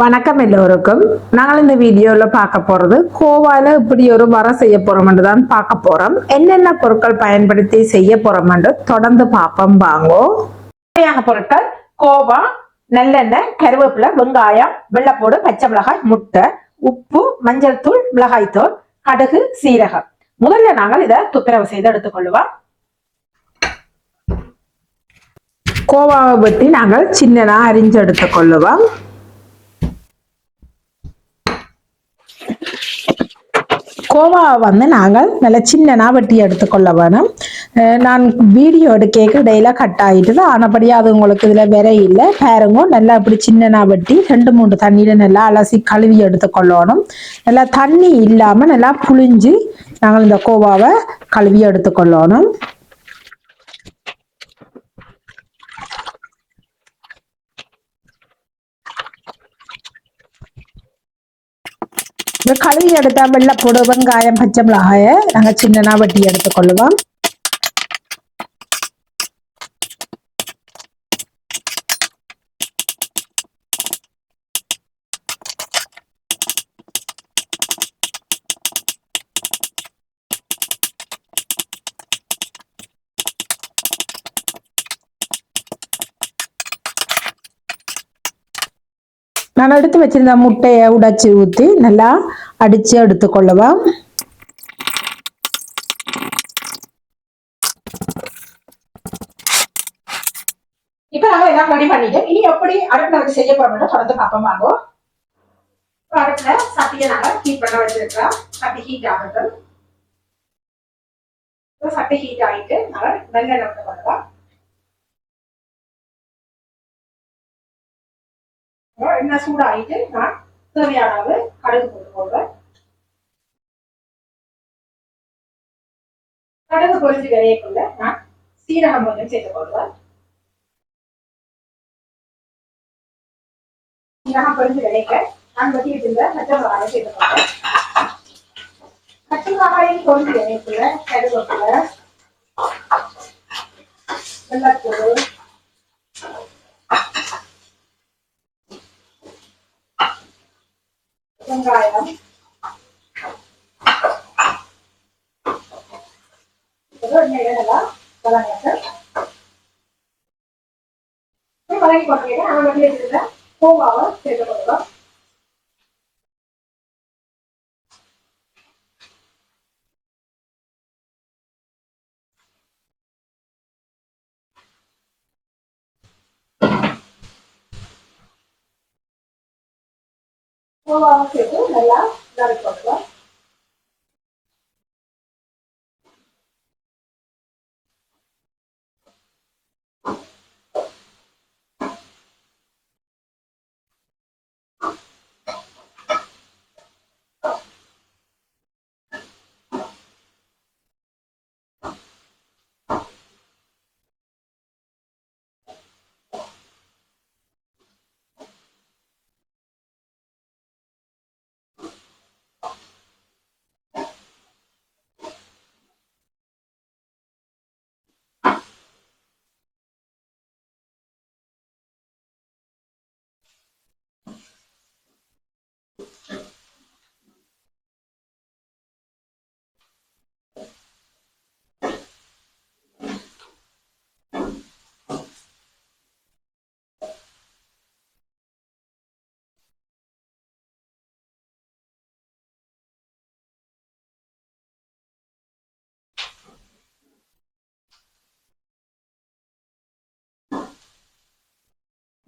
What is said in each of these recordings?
வணக்கம் எல்லோருக்கும். நாங்கள் இந்த வீடியோவில் பார்க்க போகிறது கோவால இப்படி ஒரு வர செய்ய போகிறோம்னு தான் பார்க்க போகிறோம் என்னென்ன பொருட்கள் பயன்படுத்தி செய்ய போகிறோம்னு தொடர்ந்து பார்ப்போம் வாங்கோ. தேவையான பொருட்கள் கோவா நல்லெண்ணெய் கருவேப்பிலை வெங்காயம் வெள்ளப்போடு பச்சை மிளகாய் முட்டை உப்பு மஞ்சள் தூள் மிளகாய் தூள் கடுகு சீரகம். முதல்ல நாங்கள் இதை துப்புரவு செய்து எடுத்துக்கொள்வோம் கோவாவை பற்றி நாங்கள் சின்னதாக அரிஞ்சு எடுத்துக்கொள்ளுவோம். கோவாவை வந்து நாங்கள் நல்ல சின்னனா வெட்டி எடுத்துக்கொள்ள வேணும். நான் வீடியோ எடுக்க இடையில கட் ஆயிட்டுது. ஆனபடியாக அது உங்களுக்கு இதில் விரை இல்லை. பேருங்க நல்லா இப்படி சின்னனா வெட்டி ரெண்டு மூணு தண்ணியில் நல்லா அலசி கழுவி எடுத்துக்கொள்ளணும். நல்லா தண்ணி இல்லாமல் நல்லா புழிஞ்சு நாங்கள் இந்த கோவாவை கழுவி எடுத்துக்கொள்ளணும். இந்த கழுவி வெள்ளை வெள்ளைப்பூடு வெங்காயம் பச்சை மிளகாயை நாங்கள் சின்னனா வெட்டி எடுத்துக்கொள்ளுவோம். நான் எடுத்து வச்சிருந்த முட்டையை உடைச்சி ஊற்றி நல்லா அடித்து எடுத்துக்கொள்ளவா இப்போ நாங்கள் எல்லாம் ரெடி பண்ணிட்டோம் இனி எப்படி அடுப்பில் வச்சு செய்ய போறோம்னு தொடர்ந்து பார்ப்போம் வாங்கோ. இப்போ அடுப்பில் சட்டியை நாங்கள் ஹீட் பண்ண வச்சிருக்கிறோம். சட்டி ஹீட் ஆகட்டும். இப்போ சட்டி ஹீட் ஆகிட்டு நாங்கள் வெங்காயம் பண்ணுவோம் எண்ணெய் சூடாகிட்டு நான் தேவையான அளவு கடுகு போட்டு போடுவேன். கடுகு பொறிஞ்சு விளையக்குள்ள நான் சீரகம் கொஞ்சம் சேர்த்து கொள்வேன் சீரகம் பொரிஞ்சு விளைக்க நான் வட்டிட்டு இருந்த பச்சை மிளகாயை சேர்த்து கொள்வேன் பச்சை மிளகாயும் பொரிஞ்சு விளையக்குள்ள கடுகுக்குள்ள வெள்ளத்தூள் வெங்காயம் நல்லா வதங்க அவன் வந்து இருக்கிற பூங்காவை சேர்த்து கொள்ளலாம் பூங்காவை சேர்த்து நல்லா வதக்கி கொள்ளலாம் நம்ம நல்லா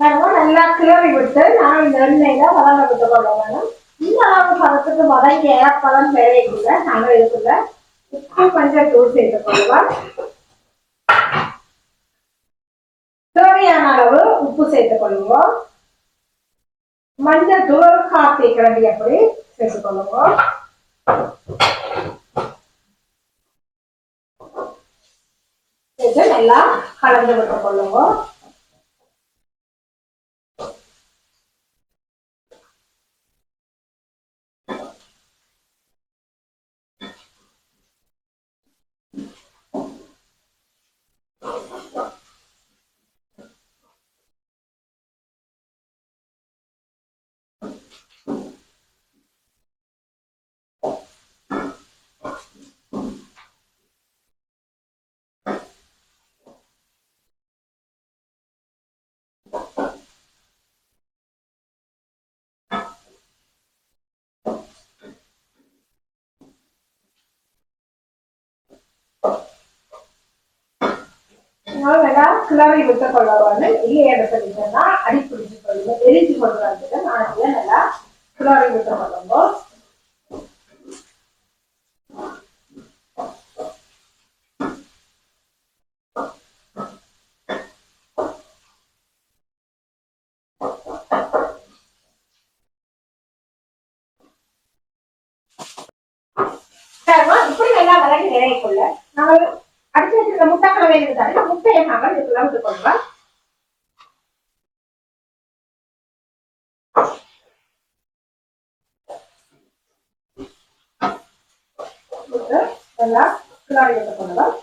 நல்லா கிளறி விட்டு நான் இந்த எண்ணெயில வதங்க விட்டு கொள்ள இந்த அளவு பதத்துக்கு வதங்கி ஏப்பதம் விளையக்குள்ள நாங்கள் இதுக்குள்ள உப்பு கொஞ்சம் தூள் சேர்த்து கொள்வோம் தேவையான அளவு உப்பு சேர்த்துக் கொள்வோம் மஞ்சள் தூள் காப்பி கிளம்பி அப்படி சேர்த்துக் கொள்வோம் நல்லா கலந்து விட்டு கொள்ளுவோம். வேணா கிளறி விட்ட கொள்ளவான்னு இதே இடத்துல தான் அடி பிடிச்சு கொள்ளுங்க எரிஞ்சு கொள்ளாங்க நான் இதை நல்லா கிளறி விட்ட கொள்ளுங்க இப்படி நல்லா விளக்கி நிறைய கொள்ள நம்ம அடிச்சு வச்சிருக்க முட்டைக்களை வேணுதானே முட்டையை நாங்கள் இதுக்குள்ள விட்டு கொள்வோம் விட்டு நல்லா கிளாடி விட்டு கொள்ளலாம்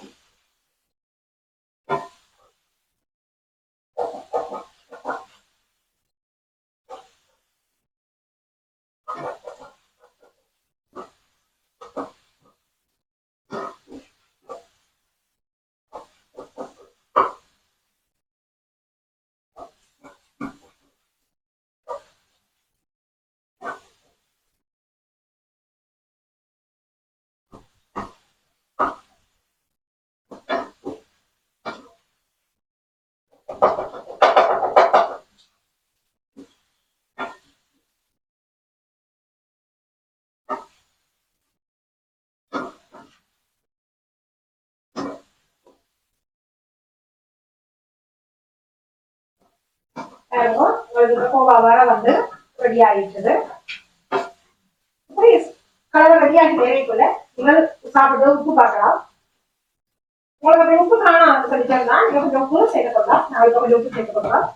பாருங்க கோவா வர வந்து ரெடி ஆயிடுச்சு கலவை ரெடி ஆகி தேவைக்குள்ள நீங்கள் சாப்பிட்டு உப்பு பார்க்கலாம் உங்களுக்கு உப்பு காணும் சொல்லிட்டோம்னா கொஞ்சம் உப்பு சேர்த்துக்கொள்ளலாம் நாளைக்கு கொஞ்சம் உப்பு சேர்த்துக்கொள்ளலாம்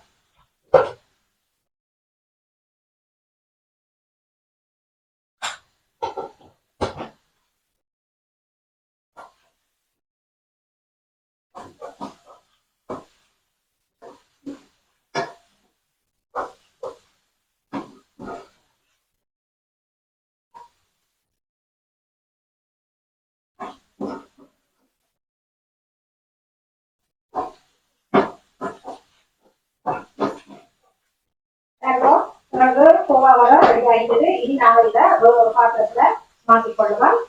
உங்களுக்கு கோவா வர இனி நாங்கள் இதை ஒரு பாத்திரத்துல மாற்றிக்கொள்ளலாம்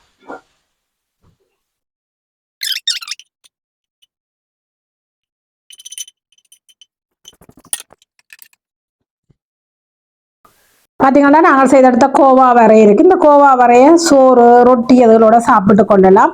பார்த்தீங்கன்னா நாங்கள் செய்தெடுத்த கோவா வரை இருக்குது இந்த கோவா வரைய சோறு ரொட்டி அதுகளோட சாப்பிட்டு கொள்ளலாம்.